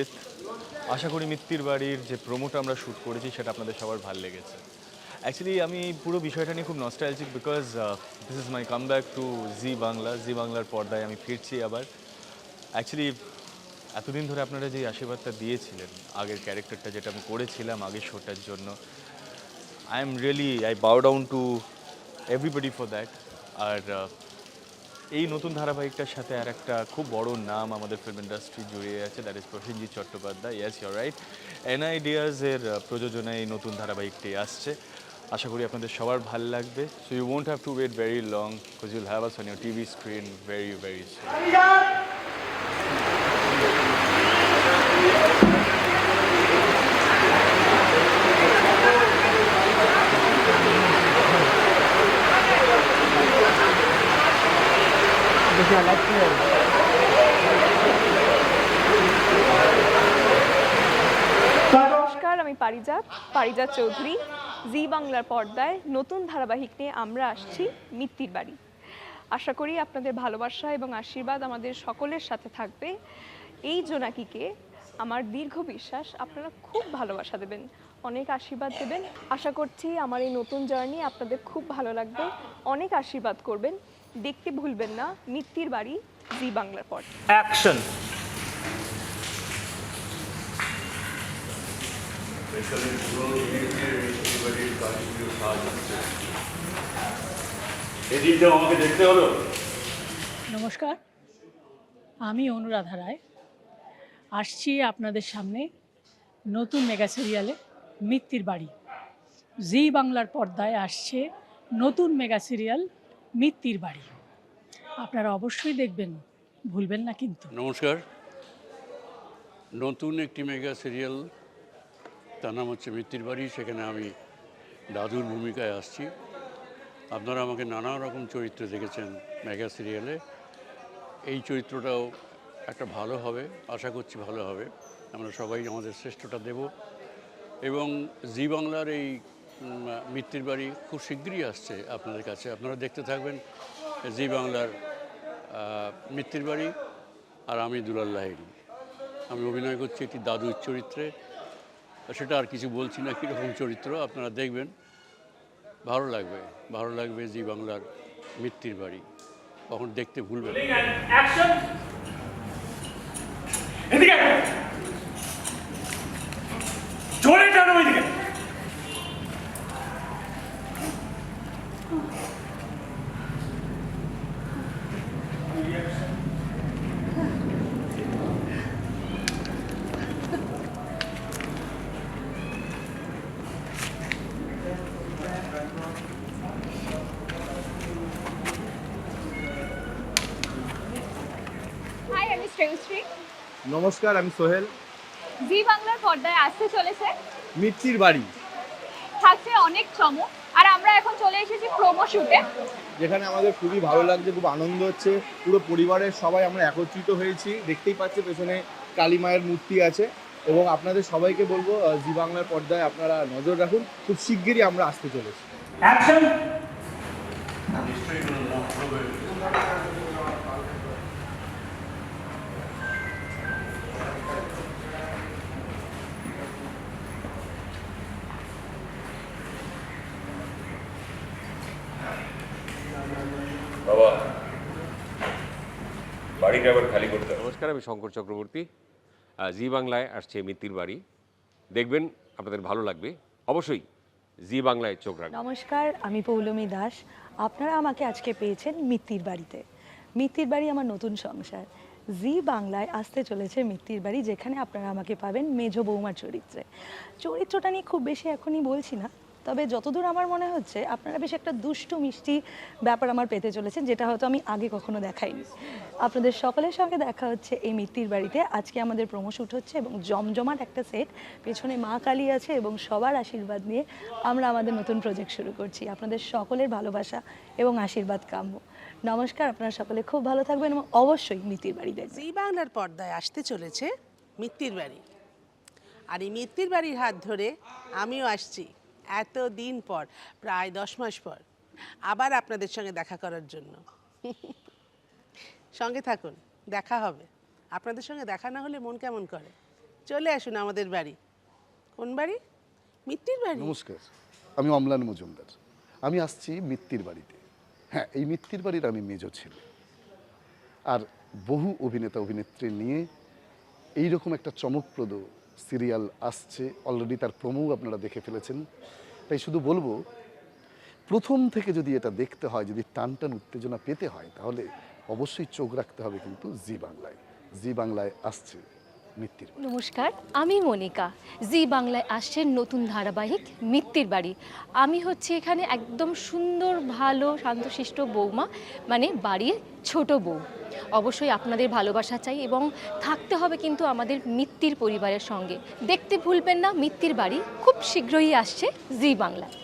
অমৃত আশা করি মিত্তির বাড়ির যে প্রোমোটা আমরা শ্যুট করেছি সেটা আপনাদের সবার ভালো লেগেছে। অ্যাকচুয়ালি আমি পুরো বিষয়টা নিয়ে খুব nostalgic because this is my come back to Zee Bangla Zee বাংলার পর্দায় আমি ফিরছি আবার। অ্যাকচুয়ালি এতদিন ধরে আপনারা যে আশীর্বাদটা দিয়েছিলেন আগের ক্যারেক্টারটা যেটা আমি করেছিলাম আগের শোটার জন্য I am really I bow down to everybody for that R ah, এই নতুন ধারাবাহিকটার সাথে আর একটা খুব বড় নাম আমাদের ফিল্ম ইন্ডাস্ট্রি জড়িয়ে আছে that is Prosenjit Chattopadhyay yes your right এনআইডিয়াজের প্রযোজনায় এই নতুন ধারাবাহিকটি আসছে। আশা করি আপনাদের সবার ভালো লাগবে। So you won't have to wait very long because you'll have us on your TV screen very very আমি পারিজাত পারিজাত চৌধুরী, জি বাংলার পর্দায় নতুন ধারাবাহিক নিয়ে আমরা আসছি মিত্তির বাড়ি। আশা করি আপনাদের ভালোবাসা এবং আশীর্বাদ আমাদের সকলের সাথে থাকবে। এই জোনাকিকে আমার দীর্ঘ বিশ্বাস আপনারা খুব ভালোবাসা দেবেন, অনেক আশীর্বাদ দেবেন। আশা করছি আমার এই নতুন জার্নি আপনাদের খুব ভালো লাগবে, অনেক আশীর্বাদ করবেন। দেখতে ভুলবেন না, মিত্তির বাড়ি, জি বাংলার পর্দা। অ্যাকশন এদিকটাও আমাকে দেখতে হলো? নমস্কার আমি অনুরাধা রায়। আসছি আপনাদের সামনে নতুন মেগা সিরিয়ালে মিত্তির বাড়ি। জি বাংলার পর্দায় আসছে নতুন মেগা সিরিয়াল মিত্তির বাড়ি। আপনারা অবশ্যই দেখবেন ভুলবেন না কিন্তু। নমস্কার। নতুন একটি মেগা সিরিয়াল তার নাম হচ্ছে মৃত্যুর বাড়ি সেখানে আমি দাদুর ভূমিকায় আসছি। আপনারা আমাকে নানা রকম চরিত্র দেখেছেন মেগা সিরিয়ালে। এই চরিত্রটাও একটা ভালো হবে আশা করছি ভালো হবে। আমরা সবাই আমাদের শ্রেষ্ঠটা দেব। এবং জি বাংলার এই উম, মৃত্যুর বাড়ি খুব শিগগিরই আসছে আপনাদের কাছে। আপনারা দেখতে থাকবেন জি বাংলার আহ, মৃত্যুর বাড়ি আর আমি দুলাল আমি অভিনয় করছি একটি দাদুর চরিত্রে। সেটা আর কিছু বলছি না, কীরকম চরিত্র, আপনারা দেখবেন। ভালো লাগবে ভালো লাগবে জি বাংলার মৃত্যুর বাড়ি। কখন দেখতে ভুলবেন। জোরে টানো নমস্কার আমি সোহেল। জি বাংলার পর্দায় আসতে চলেছে। মিত্তির বাড়ি। থাকছে অনেক চমক। আর আমরা এখন চলে এসেছি প্রোমো শুটে যেখানে আমাদের খুবই ভালো লাগছে খুব আনন্দ হচ্ছে। পুরো পরিবারের সবাই আমরা একত্রিত হয়েছি। দেখতেই পাচ্ছি পেছনে কালী মায়ের মূর্তি আছে। এবং আপনাদের সবাইকে বলব জি বাংলার পর্দায় আপনারা নজর রাখুন। খুব শিগগিরই আমরা আসতে চলেছি। অ্যাকশন বাড়িটা আবার খালি করতে হবে। নমস্কার আমি শঙ্কর চক্রবর্তী। জি বাংলায় আসছে মিত্তির বাড়ি। দেখবেন আপনাদের ভালো লাগবে। অবশ্যই জি বাংলায় চোখ রাখবেন। নমস্কার আমি পৌলমী দাস। আপনারা আমাকে আজকে পেয়েছেন মিত্তির বাড়িতে। মিত্তির বাড়ি আমার নতুন সংসার। জি বাংলায় আসতে চলেছে মিত্তির বাড়ি যেখানে আপনারা আমাকে পাবেন মেজ বৌমার চরিত্রে। চরিত্রটা নিয়ে খুব বেশি এখনই বলছি না। তবে যতদূর আমার মনে হচ্ছে, আপনারা বেশ একটা দুষ্টু, মিষ্টি ব্যাপার আমার পেতে চলেছেন, যেটা হয়তো আমি আগে কখনো দেখাইনি। আপনাদের সকলের সঙ্গে দেখা হচ্ছে এই মিত্তির বাড়িতে। আজকে আমাদের প্রমো শুট হচ্ছে এবং জমজমাট একটা সেট পেছনে মা কালী আছে এবং সবার আশীর্বাদ নিয়ে আমরা আমাদের নতুন প্রজেক্ট শুরু করছি। আপনাদের সকলের ভালোবাসা এবং আশীর্বাদ কাম্য। নমস্কার, আপনারা সকলে খুব ভালো থাকবেন এবং অবশ্যই মিত্তির বাড়ি দেখবেন। জি, বাংলার পর্দায় আসতে চলেছে মিত্তির বাড়ি। আর এই মিত্তির বাড়ির হাত ধরে আমিও আসছি। এত দিন পর, প্রায় দশ মাস পর, আবার আপনাদের সঙ্গে দেখা করার জন্য। সঙ্গে থাকুন, দেখা হবে। আপনাদের সঙ্গে দেখা না হলে মন কেমন করে? চলে আসুন আমাদের বাড়ি। কোন বাড়ি? মিত্তির বাড়ি? নমস্কার, আমি অম্লান মজুমদার। আমি আসছি মিত্তির বাড়িতে। হ্যাঁ এই মিত্তির বাড়ির আমি মেজ ছিল। আর বহু অভিনেতা অভিনেত্রী নিয়ে এই রকম একটা চমকপ্রদ সিরিয়াল আসছে অলরেডি তার প্রোমো আপনারা দেখে ফেলেছেন। তাই শুধু বলব, প্রথম থেকে যদি এটা দেখতে হয়, যদি টান টান উত্তেজনা পেতে হয়, তাহলে অবশ্যই চোখ রাখতে হবে কিন্তু জি বাংলায়। জি বাংলায় আসছে। মিত্তির নমস্কার, আমি মনিকা। জি বাংলায় আসছেন নতুন ধারাবাহিক মিত্তির বাড়ি। আমি হচ্ছে এখানে একদম সুন্দর, ভালো, শান্তশিষ্ট বৌমা মানে বাড়ির ছোট বউ। অবশ্যই আপনাদের ভালোবাসা চাই এবং থাকতে হবে কিন্তু আমাদের মিত্তির পরিবারের সঙ্গে। দেখতে ভুলবেন না, মিত্তির বাড়ি খুব শীঘ্রই আসছে জি বাংলায়।